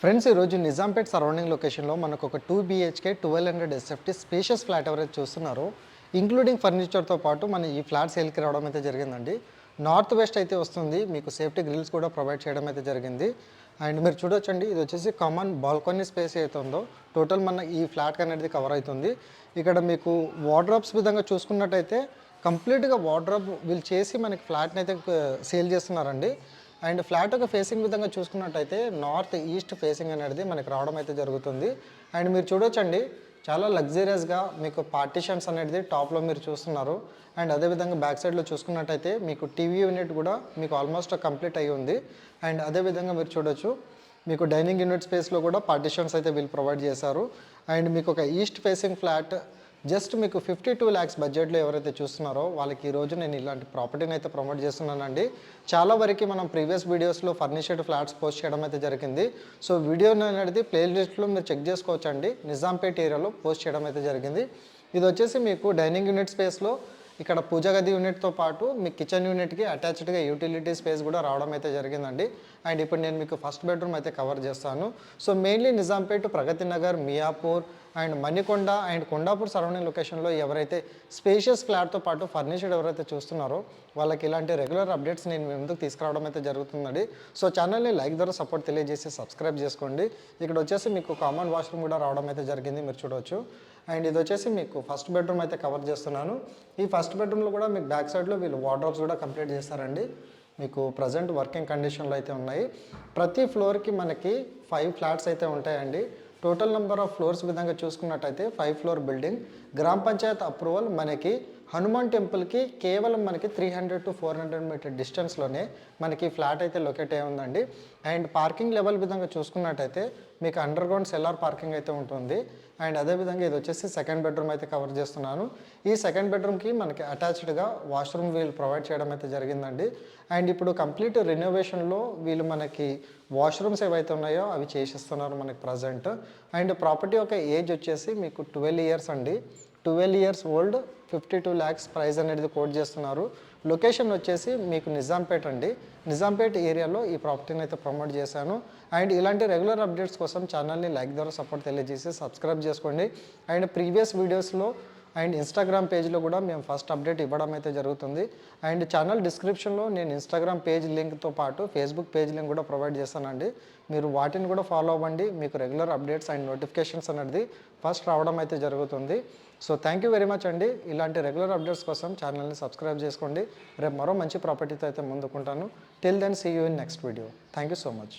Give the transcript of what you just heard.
Friends ఈరోజు Nizampet surrounding లొకేషన్లో మనకు ఒక two BHK twelve hundred SFT spacious flat ఎవరైతే చూస్తున్నారో ఇంక్లూడింగ్ ఫర్నిచర్తో పాటు మన ఈ ఫ్లాట్ సేల్కి రావడం అయితే జరిగిందండి. నార్త్ వెస్ట్ అయితే వస్తుంది. మీకు సేఫ్టీ గ్రిల్స్ కూడా ప్రొవైడ్ చేయడం అయితే జరిగింది. అండ్ మీరు చూడొచ్చండి ఇది వచ్చేసి కామన్ బాల్కనీ స్పేస్ అయితే ఉందో టోటల్ మన ఈ ఫ్లాట్ అనేది కవర్ అవుతుంది. ఇక్కడ మీకు వార్డ్రాప్స్ విధంగా చూసుకున్నట్టయితే కంప్లీట్గా వార్డ్రాప్ వీళ్ళు చేసి మనకి ఫ్లాట్ని అయితే సేల్ చేస్తున్నారండి. అండ్ ఫ్లాట్ ఒక ఫేసింగ్ విధంగా చూసుకున్నట్టయితే నార్త్ ఈస్ట్ ఫేసింగ్ అనేది మనకి రావడం అయితే జరుగుతుంది. అండ్ మీరు చూడొచ్చండి చాలా లగ్జరియస్గా మీకు పార్టిషన్స్ అనేది టాప్లో మీరు చూస్తున్నారు. అండ్ అదేవిధంగా బ్యాక్ సైడ్లో చూసుకున్నట్టయితే మీకు టీవీ యూనిట్ కూడా మీకు ఆల్మోస్ట్ కంప్లీట్ అయ్యి ఉంది. అండ్ అదేవిధంగా మీరు చూడొచ్చు మీకు డైనింగ్ యూనిట్ స్పేస్లో కూడా పార్టిషన్స్ అయితే వీళ్ళు ప్రొవైడ్ చేశారు. అండ్ మీకు ఒక ఈస్ట్ ఫేసింగ్ ఫ్లాట్ జస్ట్ మీకు ఫిఫ్టీ టూ ల్యాక్స్ బడ్జెట్లో ఎవరైతే చూస్తున్నారో వాళ్ళకి ఈ రోజు నేను ఇలాంటి ప్రాపర్టీని అయితే ప్రమోట్ చేస్తున్నానండి. చాలా వరకు మనం ప్రీవియస్ వీడియోస్లో ఫర్నిచర్డ్ ఫ్లాట్స్ పోస్ట్ చేయడం అయితే జరిగింది. సో వీడియో అనేది ప్లేలిస్ట్లో మీరు చెక్ చేసుకోవచ్చండి. నిజాంపేట్ ఏరియాలో పోస్ట్ చేయడం అయితే జరిగింది. ఇది వచ్చేసి మీకు డైనింగ్ యూనిట్ స్పేస్లో ఇక్కడ పూజ గది యూనిట్తో పాటు మీ కిచెన్ యూనిట్కి అటాచ్డ్గా యూటిలిటీ స్పేస్ కూడా రావడం అయితే జరిగిందండి. అండ్ ఇప్పుడు నేను మీకు ఫస్ట్ బెడ్రూమ్ అయితే కవర్ చేస్తాను. So mainly Nizampet Pragathi Nagar Miyapur and Manikonda and Kondapur surrounding లొకేషన్లో ఎవరైతే స్పేషియస్ ఫ్లాట్తో పాటు ఫర్నిచర్డ్ ఎవరైతే చూస్తున్నారో వాళ్ళకి ఇలాంటి రెగ్యులర్ అప్డేట్స్ నేను మీ ముందుకు తీసుకురావడం అయితే జరుగుతుందండి. సో ఛానల్ని లైక్ ద్వారా సపోర్ట్ తెలియజేసి సబ్స్క్రైబ్ చేసుకోండి. ఇక్కడ వచ్చేసి మీకు కామన్ వాష్రూమ్ కూడా రావడం అయితే జరిగింది మీరు చూడవచ్చు అండ్ ఇది వచ్చేసి మీకు ఫస్ట్ బెడ్రూమ్ అయితే కవర్ చేస్తున్నాను. ఈ ఫస్ట్ బెడ్రూమ్లో కూడా మీకు బ్యాక్ సైడ్లో వీళ్ళు వార్డ్రోబ్స్ కూడా కంప్లీట్ చేస్తారండి. మీకు ప్రజెంట్ వర్కింగ్ కండిషన్లో అయితే ఉన్నాయి. ప్రతి ఫ్లోర్కి మనకి ఫైవ్ ఫ్లాట్స్ అయితే ఉంటాయండి. టోటల్ నెంబర్ ఆఫ్ ఫ్లోర్స్ విధంగా చూసుకున్నట్టయితే ఫైవ్ ఫ్లోర్ బిల్డింగ్. గ్రామ పంచాయత్ అప్రూవల్ మనకి హనుమాన్ టెంపుల్కి కేవలం మనకి three hundred to four hundred meter డిస్టెన్స్లోనే మనకి ఫ్లాట్ అయితే లొకేట్ అయి ఉందండి. అండ్ పార్కింగ్ లెవెల్ విధంగా చూసుకున్నట్టయితే మీకు అండర్ గ్రౌండ్ సెల్లార్ పార్కింగ్ అయితే ఉంటుంది. అండ్ అదేవిధంగా ఇది వచ్చేసి సెకండ్ బెడ్రూమ్ అయితే కవర్ చేస్తున్నాను. ఈ సెకండ్ బెడ్రూమ్కి మనకి అటాచ్డ్గా వాష్రూమ్ వీళ్ళు ప్రొవైడ్ చేయడం అయితే జరిగిందండి. అండ్ ఇప్పుడు కంప్లీట్ రెనోవేషన్లో వీళ్ళు మనకి వాష్రూమ్స్ ఏవైతే ఉన్నాయో అవి చేసిస్తున్నారు మనకి ప్రజెంట్. అండ్ ప్రాపర్టీ యొక్క ఏజ్ వచ్చేసి మీకు ట్వెల్వ్ ఇయర్స్ అండి. Twelve years old fifty two lakhs price అనేది కోట్ చేస్తున్నారు. లొకేషన్ వచ్చేసి మీకు నిజాంపేట్ అండి. నిజాంపేట్ ఏరియాలో ఈ ప్రాపర్టీని అయితే ప్రమోట్ చేశాను. అండ్ ఇలాంటి రెగ్యులర్ అప్డేట్స్ కోసం ఛానల్ని లైక్ ద్వారా సపోర్ట్ తెలియజేసి సబ్స్క్రైబ్ చేసుకోండి. అండ్ ప్రీవియస్ వీడియోస్లో అండ్ ఇన్స్టాగ్రామ్ పేజ్లో కూడా మేము ఫస్ట్ అప్డేట్ ఇవ్వడం అయితే జరుగుతుంది. అండ్ ఛానల్ డిస్క్రిప్షన్లో నేను ఇన్స్టాగ్రామ్ పేజ్ లింక్తో పాటు ఫేస్బుక్ పేజ్ లింక్ కూడా ప్రొవైడ్ చేస్తానండి. మీరు వాటిని కూడా ఫాలో అవ్వండి. మీకు రెగ్యులర్ అప్డేట్స్ అండ్ నోటిఫికేషన్స్ అనేది ఫస్ట్ రావడం అయితే జరుగుతుంది. So thank you very much అండి. ఇలాంటి రెగ్యులర్ అప్డేట్స్ కోసం ఛానల్ని సబ్స్క్రైబ్ చేసుకోండి. రేపు మరో మంచి ప్రాపర్టీతో అయితే ముందుకుంటాను. Till then see you in next video thank you so much